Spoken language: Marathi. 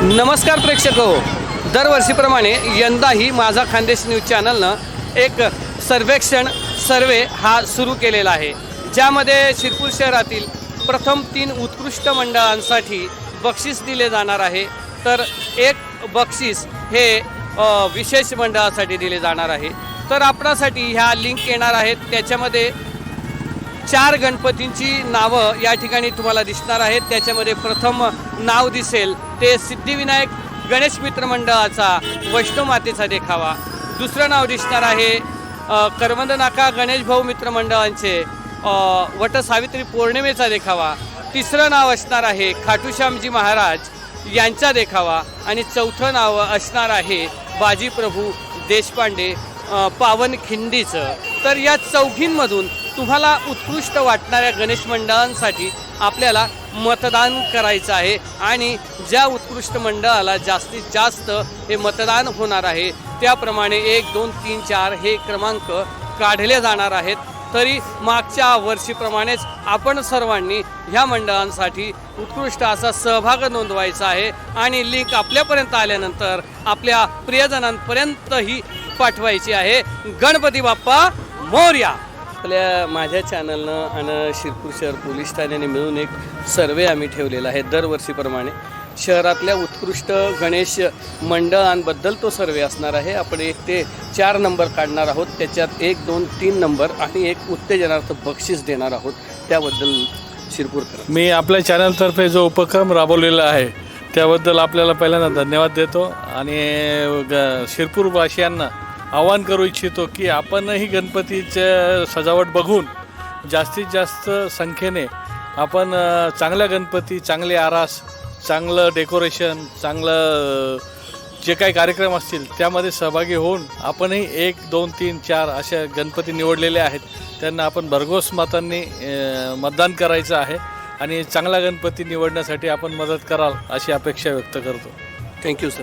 नमस्कार प्रेक्षक हो. दरवर्षीप्रमाणे यंदाही माझा खानदेश न्यूज चॅनलनं एक सर्वेक्षण सर्वे हा सुरू केलेला आहे. ज्यामध्ये शिरपूर शहरातील प्रथम तीन उत्कृष्ट मंडळांसाठी बक्षीस दिले जाणार आहे. तर एक बक्षीस हे विशेष मंडळासाठी दिले जाणार आहे. तर आपणासाठी ह्या लिंक येणार आहेत. त्याच्यामध्ये चार गणपतींची नावं या ठिकाणी तुम्हाला दिसणार आहेत. त्याच्यामध्ये प्रथम नाव दिसेल ते सिद्धिविनायक गणेश मित्र मंडळाचा वैष्णव मातेचा देखावा. दुसरं नाव दिसणार आहे अ, करवंद नाका गणेश भाऊ मित्र मंडळांचे वट सावित्री पौर्णिमेचा देखावा. तिसरं नाव असणार आहे खाटूश्यामजी महाराज यांचा देखावा. आणि चौथं नाव असणार आहे बाजीप्रभू देशपांडे पावन खिंडीचं. तर या चौघींमधून तुम्हाला उत्कृष्ट वाटणाऱ्या गणेश मंडळांसाठी आपल्याला मतदान करायचं आहे आणि ज्या उत्कृष्ट मंडळाला जास्तीत जास्त हे मतदान होणार आहे त्याप्रमाणे एक दोन तीन चार हे क्रमांक काढले जाणार आहेत. तरी मागच्या वर्षीप्रमाणेच आपण सर्वांनी ह्या मंडळांसाठी उत्कृष्ट असा सहभाग नोंदवायचा आहे आणि लिंक आपल्यापर्यंत आल्यानंतर आपल्या प्रियजनांपर्यंतही पाठवायची आहे. गणपती बाप्पा मोर्या! आपल्या माझ्या चॅनलनं आणि शिरपूर शहर पोलीस ठाण्याने मिळून एक सर्वे आम्ही ठेवलेला आहे दरवर्षीप्रमाणे. शहरातल्या उत्कृष्ट गणेश मंडळांबद्दल तो सर्वे असणार आहे. आपण एक ते चार नंबर काढणार आहोत. त्याच्यात एक दोन तीन नंबर आणि एक उत्तेजनार्थ बक्षीस देणार आहोत. त्याबद्दल शिरपूरकर. मी आपल्या चॅनलतर्फे जो उपक्रम राबवलेला आहे त्याबद्दल आपल्याला पहिल्यांदा धन्यवाद देतो. आणि ग शिरपूरवासियांना आवाहन करू इच्छितो की आपणही गणपतीचं सजावट बघून जास्तीत जास्त संख्येने आपण चांगल्या गणपती चांगले आरास चांगलं डेकोरेशन चांगलं जे काही कार्यक्रम असतील त्यामध्ये सहभागी होऊन आपणही एक दोन तीन चार अशा गणपती निवडलेले आहेत. त्यांना आपण भरघोस मतांनी मतदान करायचं आहे आणि चांगला गणपती निवडण्यासाठी आपण मदत कराल अशी अपेक्षा व्यक्त करतो. Thank you sir